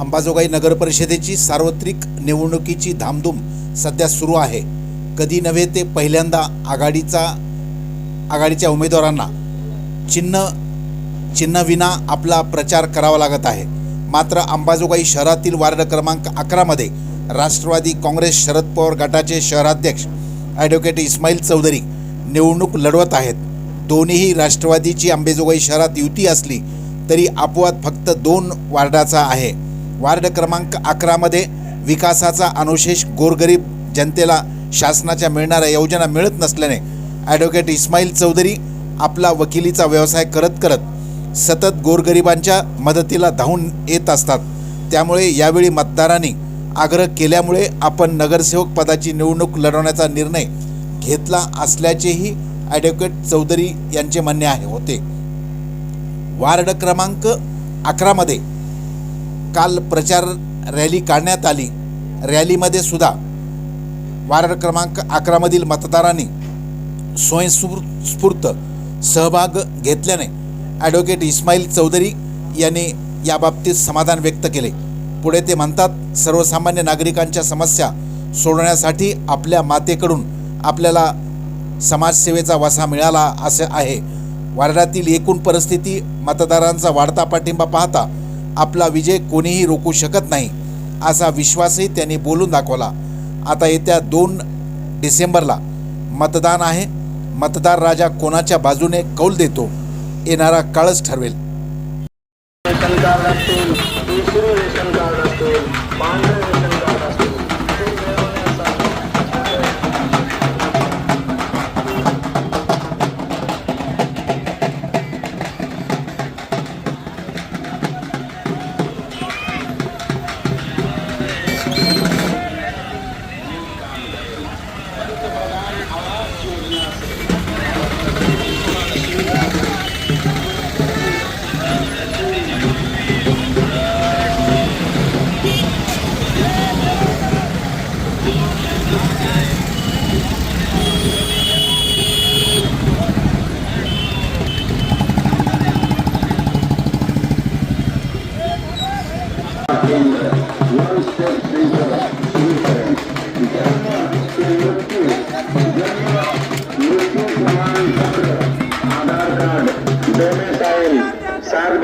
अंबाजोगाई नगर परिषदेची सार्वत्रिक निवडणुकीची धामधूम सध्या सुरू आहे. कधी नव्हे ते पहिल्यांदा आघाडीचा आघाडीच्या उमेदवारांना चिन्ह चिन्हविना आपला प्रचार करावा लागत आहे. मात्र अंबाजोगाई शहरातील वार्ड क्रमांक अकरामध्ये राष्ट्रवादी काँग्रेस शरद पवार गटाचे शहराध्यक्ष ॲडव्होकेट इस्माईल चौधरी निवडणूक लढवत आहेत. दोन्हीही राष्ट्रवादीची अंबेजोगाई शहरात युती असली तरी अपवाद फक्त दोन वार्डाचा आहे. वार्ड क्रमांक अकरामध्ये विकासाचा अनुशेष गोरगरीब जनतेला शासनाच्या मिळणाऱ्या योजना मिळत नसल्याने ॲडव्होकेट इस्माईल चौधरी आपला वकिलीचा व्यवसाय करत करत सतत गोरगरिबांच्या मदतीला धावून येत असतात. त्यामुळे यावेळी मतदारांनी आग्रह केल्यामुळे आपण नगरसेवक पदाची निवडणूक लढवण्याचा निर्णय घेतला असल्याचेही ॲडव्होकेट चौधरी यांचे म्हणणे आहे. होते. वार्ड क्रमांक अकरामध्ये काल प्रचार रॅली काढण्यात आली. रॅलीमध्ये सुद्धा वार्ड क्रमांक अकरामधील मतदारांनी स्वयंस्फूर्त सहभाग घेतल्याने ॲडव्होकेट इस्माईल चौधरी यांनी याबाबतीत समाधान व्यक्त केले. पुढे ते म्हणतात सर्वसामान्य नागरिकांच्या समस्या सोडवण्यासाठी आपल्या मातेकडून आपल्याला समाजसेवेचा वसा मिळाला असे आहे. वार्डातील एकूण परिस्थिती मतदारांचा वाढता पाठिंबा पाहता आपला विजय कोणीही रोखू शकत नाही असा विश्वासही त्यांनी बोलून दाखवला. आता येत्या दोन डिसेंबरला मतदान आहे. मतदार राजा कोणाच्या बाजूने कौल देतो येणारा काळच ठरवेल. रेशन कार्ड असतील पांढरे रेशन कार्ड असतील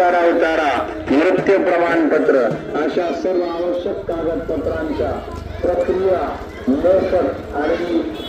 सातबारा उतारा. नृत्य प्रमाणपत्र. अशा सर्व आवश्यक कागदपत्रांच्या प्रक्रिया मोफत आणि